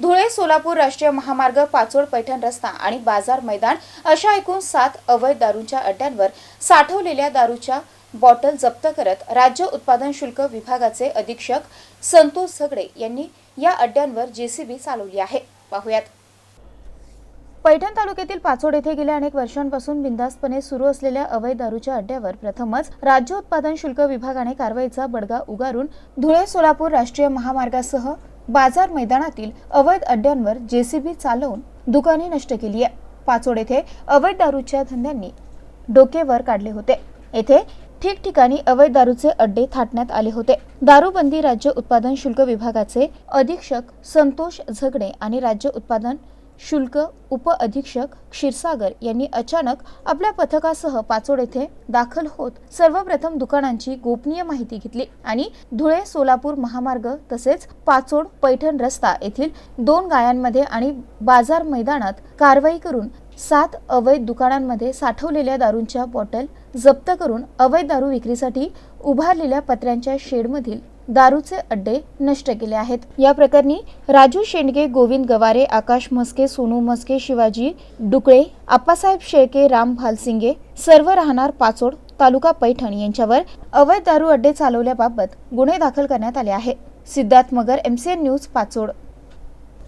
धुळे सोलापूर राष्ट्रीय महामार्ग पाचोड पैठण रस्ता आणि बाजार मैदान अशा एकूण सात अवैध दारूंच्या अड्ड्यांवर साठवलेल्या दारूच्या बॉटल जप्त करत राज्य उत्पादन शुल्क विभागाचे अधीक्षक संतोष झगडे यांनी या अड्ड्यांवर जेसीबी चालवली आहे. पाहुयात. पैठण तालुक्यातील पाचोड येथे गेल्या अनेक वर्षांपासून बिंदास्तपणे सुरू असलेल्या अवैध दारूच्या अड्ड्यावर प्रथमच राज्य उत्पादन शुल्क विभागाने कारवाईचा बडगा उगारून धुळे सोलापूर राष्ट्रीय महामार्गासह बाजार मैदानातील अवैध अड्ड्यांवर जेसीबी चालवून दुकाने नष्ट केली आहे. पाचोड येथे अवैध दारूच्या धंद्यांनी डोकेवर काढले होते. येथे ठिकठिकाणी अवैध दारूचे अड्डे थाटण्यात आले होते. दारूबंदी राज्य उत्पादन शुल्क विभागाचे अधीक्षक संतोष झगडे आणि राज्य उत्पादन शुल्क उप अधीक्षक क्षीरसागर यांनी अचानक आपल्या पथकासह पाचोड येथे दाखल होत सर्वप्रथम दुकानांची गोपनीय माहिती घेतली आणि धुळे सोलापूर महामार्ग तसेच पाचोड पैठण रस्ता येथील दोन गायांमध्ये आणि बाजार मैदानात कारवाई करून सात अवैध दुकानांमध्ये साठवलेल्या दारूंच्या बॉटल जप्त करून अवैध दारू विक्रीसाठी उभारलेल्या पत्र्यांच्या शेडमधील दारूचे अड्डे नष्ट केले आहेत. या प्रकरणी राजू शेंडगे गोविंद गवारे आकाश म्हस्के सोनू म्हस्के शिवाजी डुकळे आप्पासाहेब शेळके राम भालसिंगे सर्व राहणार पाचोड तालुका पैठण यांच्यावर अवैध दारू अड्डे चालवल्याबाबत गुन्हे दाखल करण्यात आले आहे. Siddharth Magar MCN news Pachod.